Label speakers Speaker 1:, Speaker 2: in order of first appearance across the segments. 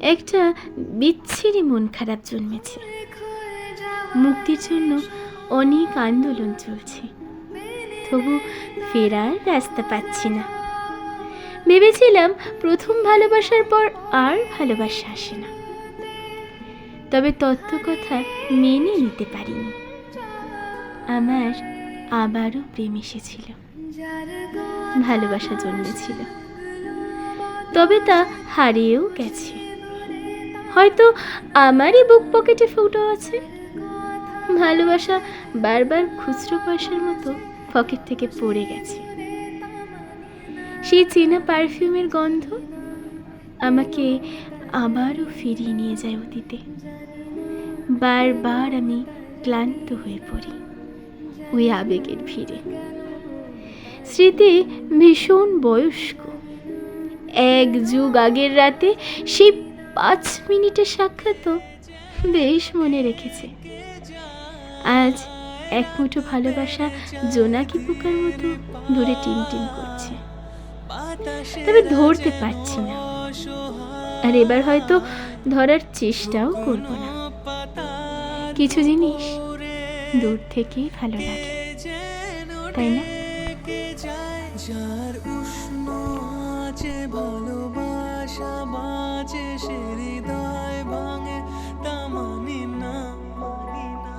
Speaker 1: একটা বিচ্ছিরি মন খারাপ জন্মেছে মুক্তির জন্য অনেক আন্দোলন চলছে। তবু ফেরার রাস্তা পাচ্ছি না। ভেবেছিলাম প্রথম ভালোবাসার পর আর ভালোবাসা আসে না। তবে তত্ত্ব কথা মেনে নিতে পারিনি। আমার আবারও প্রেম এসেছিল। ভালোবাসা জন্মেছিল। তবে তা হারিয়েও গেছে। হয়তো আমারই বুক পকেটে ফুটো আছে। ভালোবাসা বারবার খুচরো পয়সার মতো পকেট থেকে পড়ে গেছে। সেই চেনা পারফিউমের গন্ধ আমাকে আবারও ফিরিয়ে নিয়ে যায় অতীতে। বারবার আমি ক্লান্ত হয়ে পড়ি ওই আবেগের ভিড়ে। স্মৃতি ভীষণ বয়স্ক। এক যুগ আগের রাতে সেই পাঁচ মিনিটের সাক্ষাৎ বেশ মনে রেখেছে। আজ এক মুঠো ভালোবাসা জোনাকি পোকার মতো দূরে টিমটিম করছে। তবে ধরতে পারছি না। আর এবার হয়তো ধরার চেষ্টাও করব না। কিছু জিনিস দূর থেকেই ভালো লাগে। তাই না?
Speaker 2: যার উষ্ণ আছে ভালোবাসা আছে সে হৃদয় ভাঙে তা না, মানি না।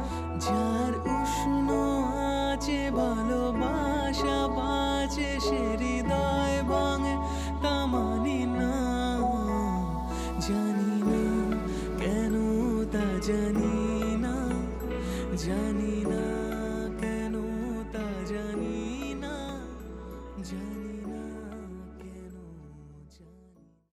Speaker 2: যার উষ্ণ আছে, ভালোবাসা বাঁচে সে হৃদয় ভাঙে তা মানি না। জানি না কেন তা জানি না জানি না কেন তা জানি না জানি না।